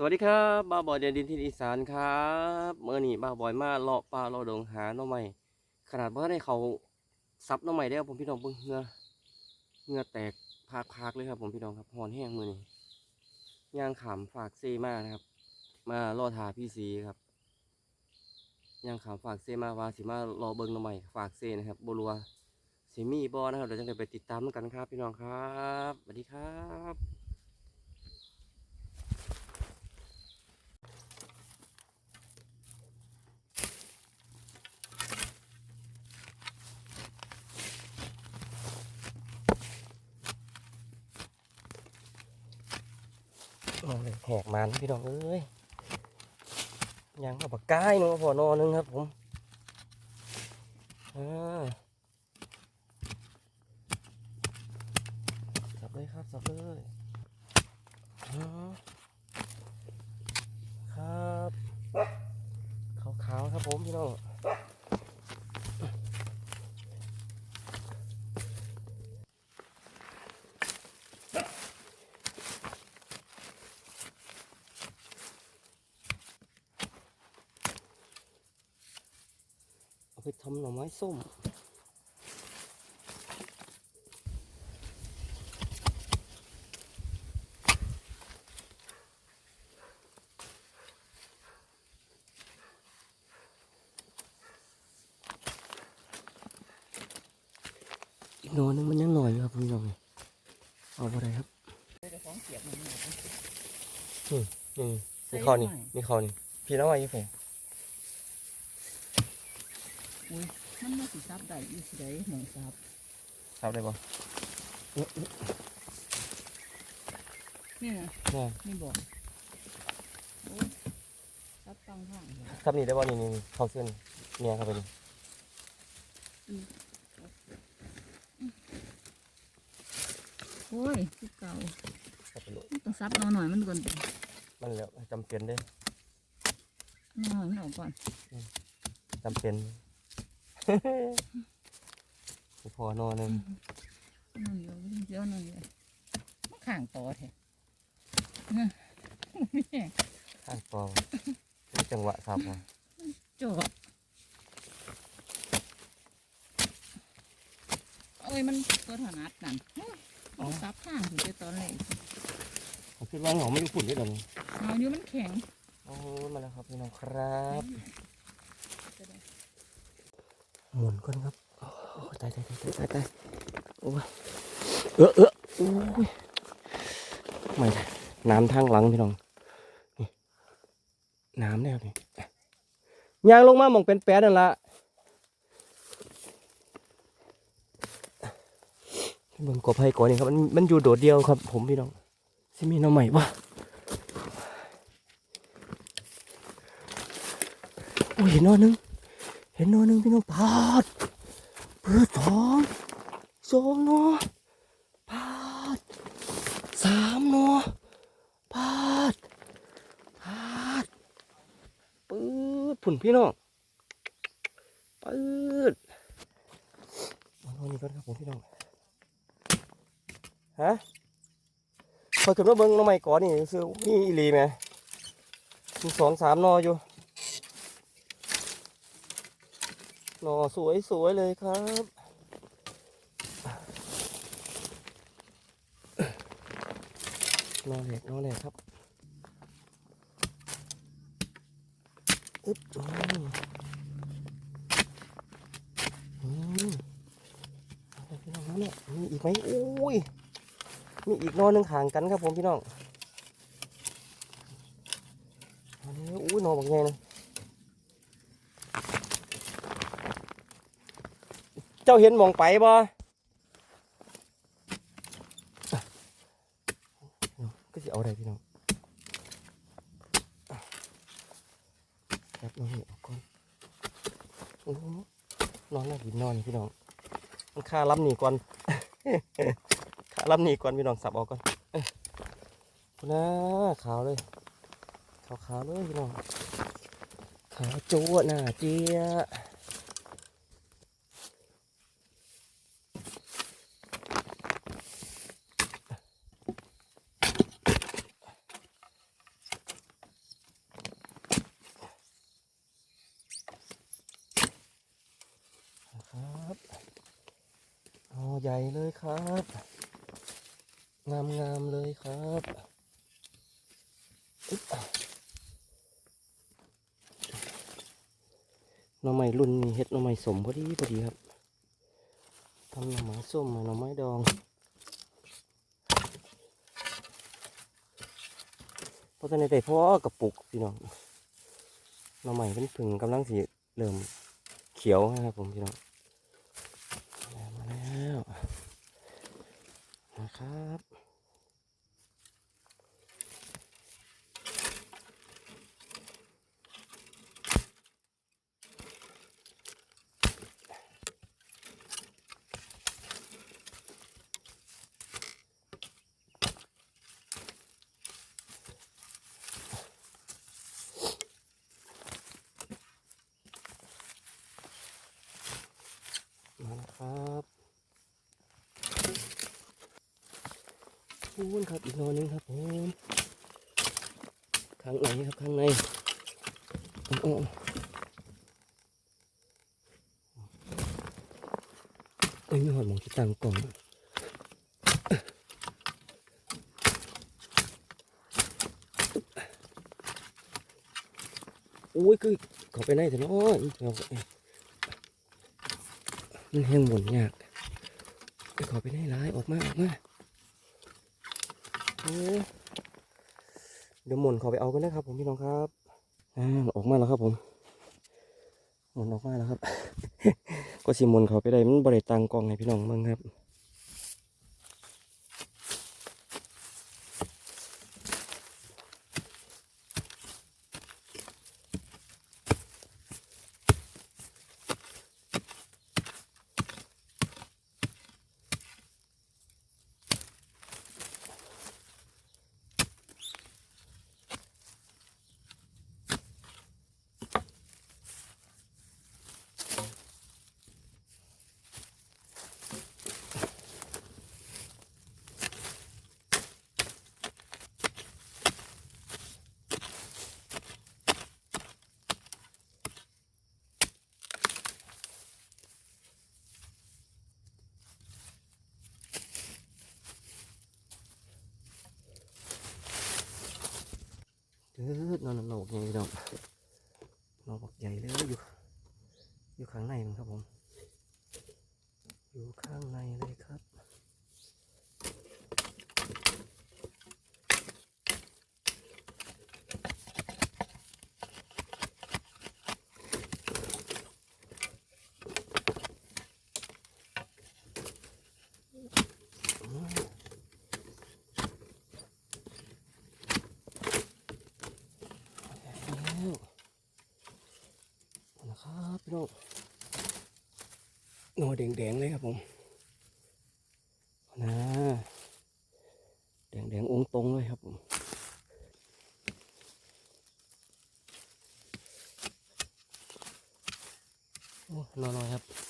สวัสดีครับบ้าบอยเดินดินที่อีสานครับเมื่อนี้บ้าบอยมาเลาะป่าเลาะดงหาน่อไม้ขนาดว่าได้เขาซับน่อไม้ได้ผมพี่น้องเบิ่งเหงือเหงือแตกพากๆเลยครับ ผมพี่น้องครับหอนแห้งมือนี้ย่างขามฝากเซมานะครับ มาล่อทาพี่ซีครับย่างขามฝากเซมาว่าสิมารอเบิ่งน่อไม้ฝากเซนะครับบัวาสิมีบอนะครับเดี๋ยวจะได้ไปติดตามกันครับ พี่น้องครับสวัสดีครับ มาเลยแหกมันพี่น้องเอ้ยยังเอาปากกายเนาะพอนอนึงครับผมอ่าสับเลยครับสับเลยอ่าครับขาวๆครับผมพี่น้องเอา ไปทำหน่อไม้ส้มอีกหน่อนึงมันยังหน่อยอยู่ครับพี่น้องเอาไปได้ครับเจ้าของเสียบมันมานี่นี่คอนี่นี่คอนี่พี่น้องอายุเท่าไหร่ อุ้ยมันไม่สิซับได้อยู่สิได้หมองซับทราบได้ปะนี่นะนี่นี่บอกโอ้ยซับตังข้างเลยครับนี่ได้ปะนี่นี่นี่เข้าเส้นเนี่ยเข้าไปนี่โอ้ยคือเก่าเข้าไปเลยมันต้องซับเอาหน่อยมันก่อนมันแล้วจำเป็นเด้อหน่อยมันออกก่อนจำเป็น พอนอนหนึ่งนั่นเดียวเดียวนั่นเดียวมันข้างต่อแท้นะไม่แห้งข้างตอนี่จังหวะสับนะจอดโอ้ยมันตัวถนัดนั่นโอ้ยมันซับข้างถึงจะตอนแรกผมคิดว่าเหงาไม่รู้ฝุ่นได้หรอนี่เอาอยู่มันแข็งโอ้ยมาแล้วครับพี่น้องครับ หมุนก่อนครับโอ้ยตายตายตายตายตายตายโอ้ยเออเออโอ้ยไม่ได้น้ำทางหลังพี่น้องนี่น้ำเนี่ยครับนี่ยางลงมาหมองเป็นแป๊ดนั่นละเบิ่งกบให้ก่อนนี่ครับมันมันอยู่โดดเดียวครับ ผมพี่น้องสิมีหน้องใหม่ปะโอ้ยเห็นหนอหนึง เห็นหนอหนึ่งพี่น้องพาดเพื่อสองสองหนอพาดสามหนอพาดพาดปืดผุ่นพี่น้องปืดเอาหนอนี้ก่อนครับผมพี่น้องฮะพอขึ้นมาเบิ้งน้องใหม่ก่อนนี่คือมีอีลีไหมมีสองสามนออยู่ หนอสวยสวยเลยครับ นอเล็กนอเล็กครับอึ๊บอืมอืมเอาเลยพี่น้องนั่นแหละมีอีกไหมโอ้ย มีอีกนอหนึ่งห่างกันครับผมพี่น้องอันนี้อุ้ยนอบักไงนะ เจ้าเห็นมองไปบ่ก็จะเอาอะไรพี่น้องครับน้องนี่ออกก่อนโอ้นอนน่ากินนอนพี่น้อง มันค่าล้ำหนีก่อนขาลำนี่ก่อนพี่น้องสับออกก่อนเอ้ยคุณนะขาวเลย ขาวขาวๆเลยพี่น้อง ขาวจั่วหน้าเจี๊ยะหญ่เลยครับ งามๆเลยครับหน่อไม้รุ่นนี้เฮ็ดหน่อไม้สมพอดีพอดีครับทำหน่อไม้ส้มหน่อไม้ดองเพราะฉะนั้นแต่พ่อกระปุกพี่น้องหน่อไม้เป็นผึ่งกำลังสีเริ่มเขียวนะครับผมพี่น้อง มาแล้วนะ ครับ พูนครับอีกนอนหนึงครับผมข้างในครับข้างในโอ้เอ้ยมีหอดมองที่ตังกล่องโอ้ยคือเขาไปไหนแต่เนาะเอามันแห้งหมุนยากไปขอไปได้ร้ายออกมาออกมา เดี๋ยวหมุนขอไปเอากันนะครับ ผมพี่น้องครับอ่าออกมาแล้วครับ ผมหมุนออกมาแล้วครับ ก็สิหมุนเขาไปได้มันบริตังกองให้พี่น้องมั้งครับ เด้อนอนโนกยังพี่น้องนอนบอกใหญ่เลยอยู่ อยู่ข้างในมันครับผม อยู่ข้างในเลยครับ แล้วนะครับพี่น้องห นอแดงๆเลยครับผมนะแดงๆองตรงเลยครับผมโอ้นอนๆครับ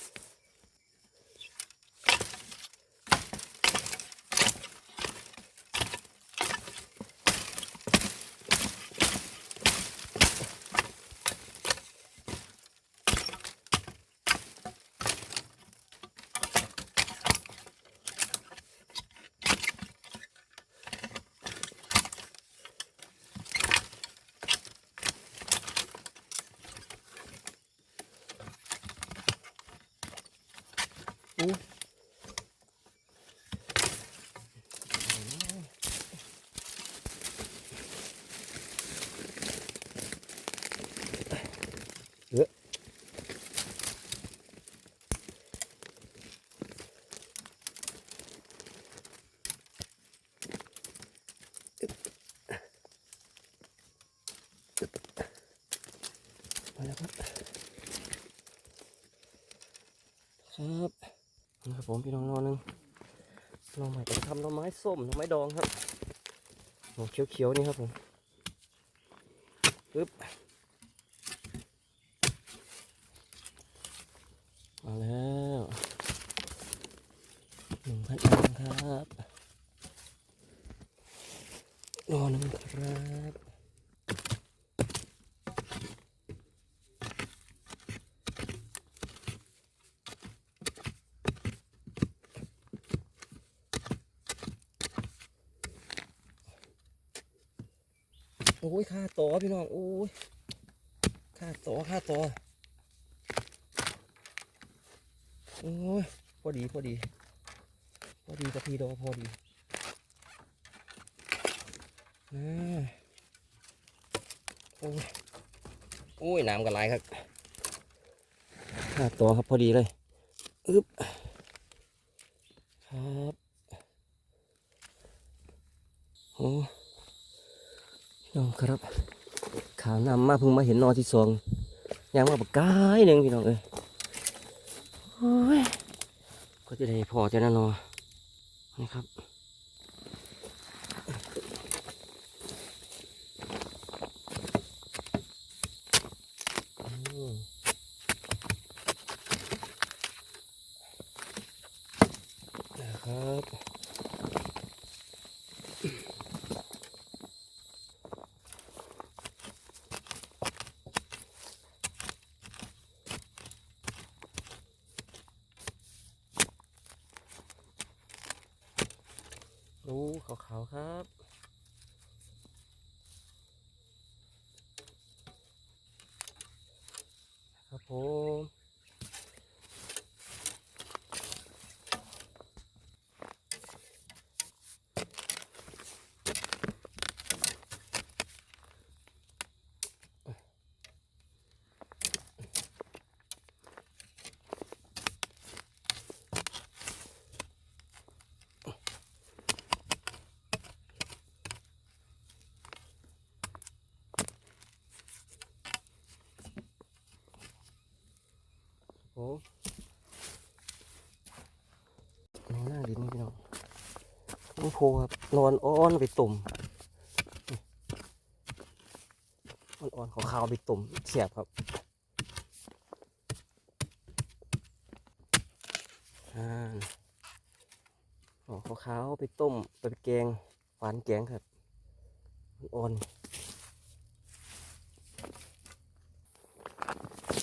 อ้เยอะมาแล้วครับ ครับนะครับ ผมพี่น้องนอนนึงลองใหม่จะทำหน่อไม้ส้มหน่อไม้ดองครับหน่อเขียวๆนี่ครับผมปึ๊บมาแล้วหนึ่งพันอันครับนอนหนึงครับ โอ้ยค่าต่อพี่น้องโอ้ยค่าต่อค่าต่อโอ้ยพอดีพอดีพอดีกับพี่ดอพอดีอ่าโอ้ยโอ้ยน้ำกันไหลครับค่าต่อครับพอดีเลยอึ๊บโอ้พี่น้องครับ ขาวน้ำ มาเพิ่งมาเห็นนอที่สองยังมาปากกายหนึ่งพี่น้องเอ้ยโอ้ก็จะได้พอจะนั่นนอนี่ครับอืมนะครับ รู้ขาวๆครับผม ผมนอนหน้าดินพี่น้องน้องโพครับนอนอ้อนไปตุ่มอ่อนๆขาวๆไปตุ่มเสียบครับอ่าอ๋อขาวๆไปต้มไปแกงหวานแกงครับอ่อน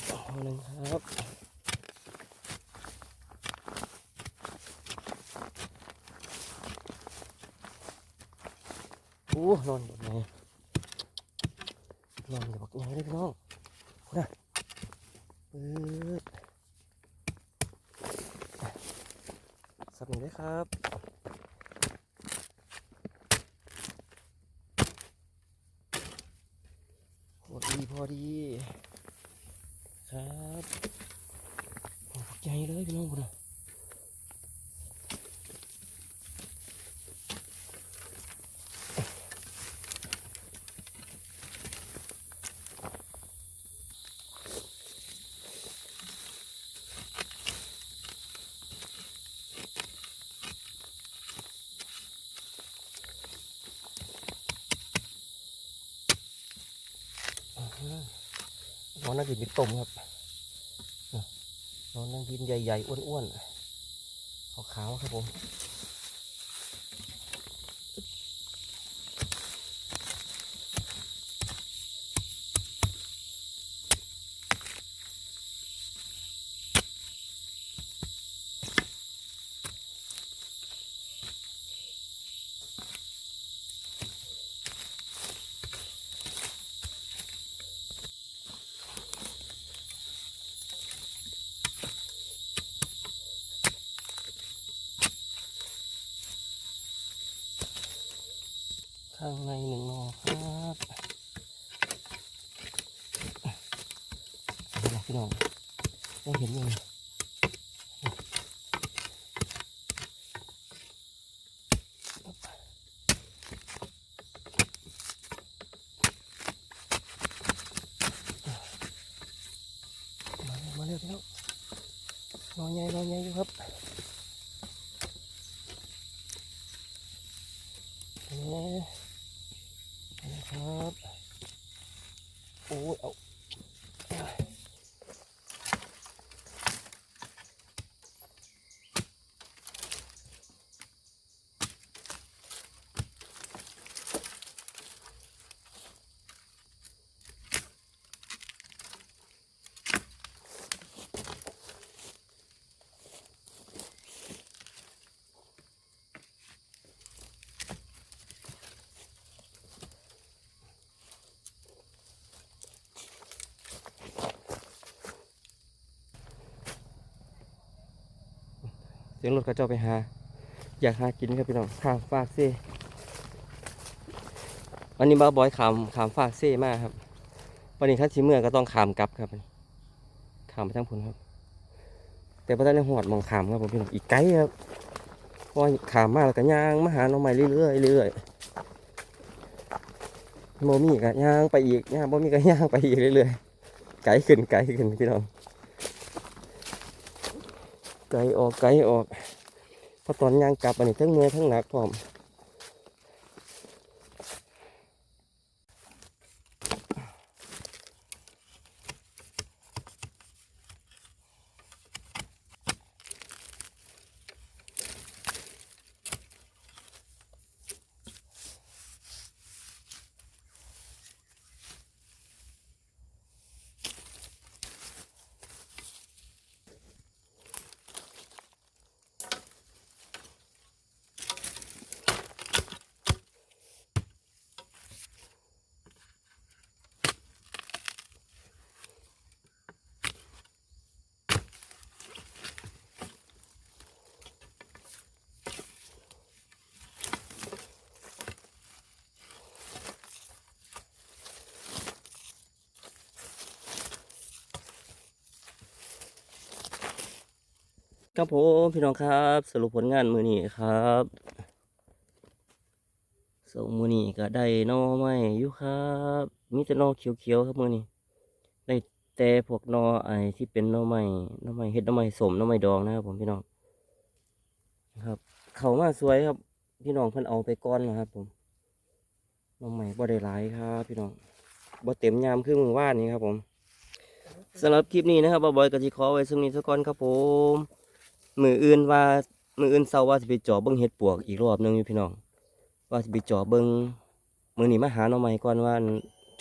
เอาหนึ่งครับ โอ้นอนแบบไหนนอนแบบยังไงเลยพี่น้องคุณน่ะปื๊ดสับหนึ่งได้ครับพอดีพอดี ครับโอ้ใหญ่เลยพี่น้องคุณน่ะ นั่งกินเป็นต้มครับน้องนั่งกินใหญ่ๆอ้วนๆขาวๆครับผม ข้างในหนึ่งหนอครับเอาละพี่น้องได้เห็นยัง สียงรถเขาเจ้าไปหา อยากหากินครับพี่น้องข้ามฝากเซ่วันนี้บ้าบอยขามขามฝากเซ่มากครับ วันนี้ขั้นสีเมื่อก็ต้องขามกลับครับขามไปทั้งพุ่นครับ แต่พอได้ในหอดมองขามครับผมพี่น้องอีกไกลครับเพราะขามมากแล้วก็ย่างมาหาน้องใหม่เรื่อยๆเรื่อยโมมี่ก็ย่างไปอีกย่างโมมี่ก็ย่างไปอีกเรื่อยๆไกลขึ้นไกลขึ้นพี่น้อง ไกลออกไกลออกพอตอนย่างกลับอันนี้ทั้งเมื่อทั้งหนักพร้อม ครับผมพี่น้องครับ สรุปผลงานมือนี้ครับส่งมือนี้ก็ได้นอไม้อยู่ครับมีแต่นอเขียวๆครับมือนี้ได้แต่พวกนอไอที่เป็นนอไม้นอไม้เห็ดนอไม้สมนอไม้ดองนะครับ ผมพี่น้องครับ เขามาสวยครับ พี่น้องเพิ่นเอาไปก้อนนะครับ ผมนอไม้บ่ได้หลายครับ พี่น้องบ่เต็มยามคือมือว่านนี้ครับ ผมสำหรับคลิปนี้นะครับบอยก็สิขอไว้สำนี้ซะก่อนครับผม มืออื่นว่ามืออื่นเศร้าว่าสิไปจาะเบิ้งเห็ดปวกอีกรอบหนึงอยู่พี่น้อง ว่าสิไปจาะเบิ้งมือนี้มาหาหน่อไม้ก่อนว่า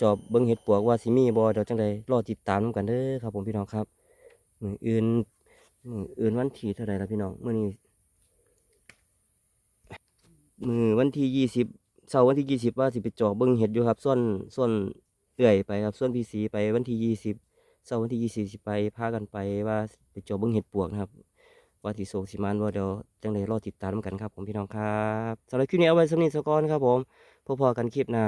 จาะเบิ้งเห็ดปวกว่าสิมีบ่เดี๋ยวจังใดรอติดตามกันเด้อครับ ผมพี่น้องครับ มืออื่นมืออื่นวันที่เท่าไร่ละพี่น้องมือนี้มือวันที่ยี่สิบเสาร์วันที่ยี่สิบว่าสิไปจาะเบิ้งเห็ดอยู่ครับส่วนส่วนเอื่อยไปครับส่วนพีสีไปวันที่ยี่สิบเสาร์วันที่ยี่สิบสิไปพากันไปว่าไปจาะเบิ้งเห็ดปวกนะครับ ว่าที่โศกสิมานว่าเดี๋ยวจังเลยรอติดตามกันครับผมพี่น้องครับสำหรับคลิปนี้เอาไว้สำนีสกอนครับผมพอพอกันคลิปหน้า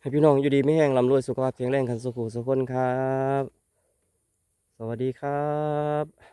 ให้พี่น้องอยู่ดีไม่แห้งลำรวยสุขภาพแข็งแรงกันสุขุสุขคนครับ สวัสดีครับ